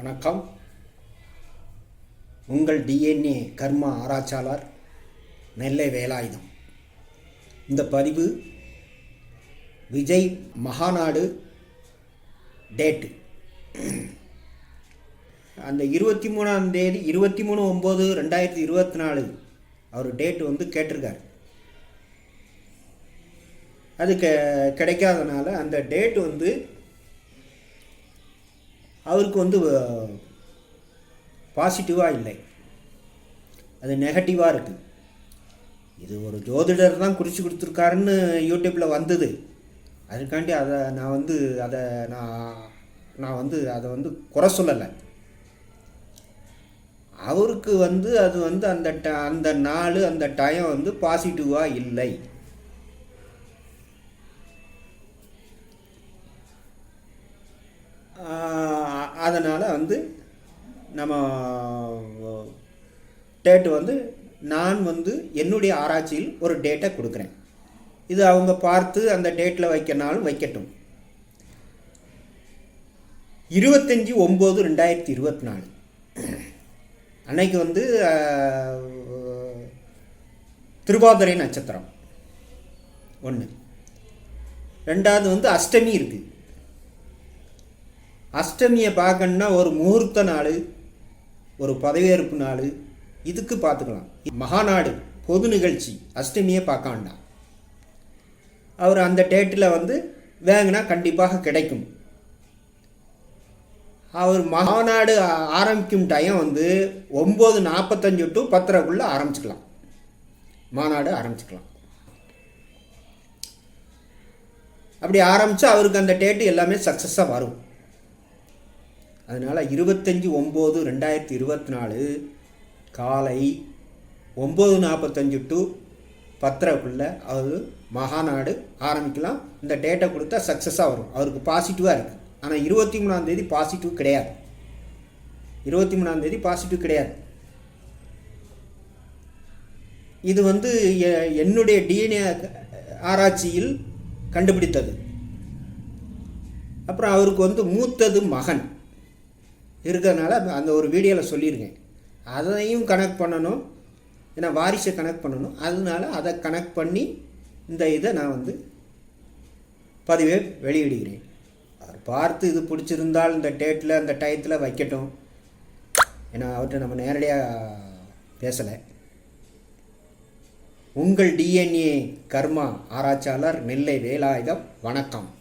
வணக்கம். உங்கள் டிஎன்ஏ கர்மா ஆராய்ச்சியாளர் நெல்லை வேலாயுதம். இந்த பதிவு விஜய் மகாநாடு டேட்டு. அந்த இருபத்தி மூணாம் தேதி இருபத்தி மூணு ஒம்பது ரெண்டாயிரத்தி இருபத்தி நாலு அவர் டேட்டு வந்து கேட்டிருக்கார். அது க கிடைக்காதனால அந்த டேட் வந்து அவருக்கு வந்து பாசிட்டிவாக இல்லை. அது நெகட்டிவாக இருக்குது இது ஒரு ஜோதிடர் தான் குறித்து கொடுத்துருக்காருன்னு யூடியூப்பில் வந்தது. அதுக்காண்டி அதை நான் வந்து அதை நான் நான் வந்து அதை வந்து குறை சொல்லலை. அவருக்கு வந்து அது வந்து அந்த ட அந்த நாள் அந்த டைம் வந்து பாசிட்டிவாக இல்லை. அதனால் வந்து நம்ம டேட்டு வந்து நான் வந்து என்னுடைய ஆராய்ச்சியில் ஒரு டேட்டை கொடுக்குறேன். இது அவங்க பார்த்து அந்த டேட்டில் வைக்கனாலும் வைக்கட்டும். இருபத்தஞ்சி ஒம்பது ரெண்டாயிரத்தி இருபத்தி நாலு அன்னைக்கு வந்து திருவாதிரை நட்சத்திரம். ஒன்று ரெண்டாவது வந்து அஷ்டமி இருக்குது அஷ்டமியை பார்க்கணுன்னா ஒரு முகூர்த்த நாள் ஒரு பதவியேற்பு நாள். இதுக்கு பார்த்துக்கலாம். மகாநாடு பொது நிகழ்ச்சி அஷ்டமியை பார்க்க வேண்டாம் அவர் அந்த டேட்டில் வந்து வேங்கினா கண்டிப்பாக கிடைக்கும். அவர் மகாநாடு ஆரம்பிக்கும் டைம் வந்து ஒம்பது நாற்பத்தஞ்சு டு பத்தரைக்குள்ளே ஆரம்பிச்சுக்கலாம். மாநாடு ஆரம்பிச்சுக்கலாம். அப்படி ஆரம்பித்து அவருக்கு அந்த டேட்டு எல்லாமே சக்ஸஸாக வரும். அதனால் இருபத்தஞ்சி ஒம்பது ரெண்டாயிரத்தி இருபத்தி நாலு காலை ஒம்பது நாற்பத்தஞ்சு டு பத்தரைக்குள்ளே அவர் மகாநாடு ஆரம்பிக்கலாம். இந்த டேட்டை கொடுத்தா சக்ஸஸாக வரும். அவருக்கு பாசிட்டிவாக இருக்குது ஆனால் இருபத்தி மூணாந்தேதி பாசிட்டிவ் கிடையாது. இருபத்தி மூணாந்தேதி பாசிட்டிவ் கிடையாது. இது வந்து என்னுடைய டிஎன்ஏ ஆராய்ச்சியில் கண்டுபிடித்தது. அப்புறம் அவருக்கு வந்து மூத்தது மகன். இருக்கிறதுனால அந்த ஒரு வீடியோவில் சொல்லியிருக்கேன். அதையும் கனெக்ட் பண்ணணும். ஏன்னா வாரிசை கனெக்ட் பண்ணணும். அதனால அதை கனெக்ட் பண்ணி இந்த இதை நான் வந்து பதிவே வெளியிடுகிறேன். அவர் பார்த்து இது பிடிச்சிருந்தால் இந்த டேட்டில் அந்த டயத்தில் வைக்கட்டும். ஏன்னா அவர்கிட்ட நம்ம நேரடியாக பேசலை. உங்கள் டிஎன்ஏ கர்மா ஆராய்ச்சியாளர் நெல்லை வேலாயுதம் வணக்கம்.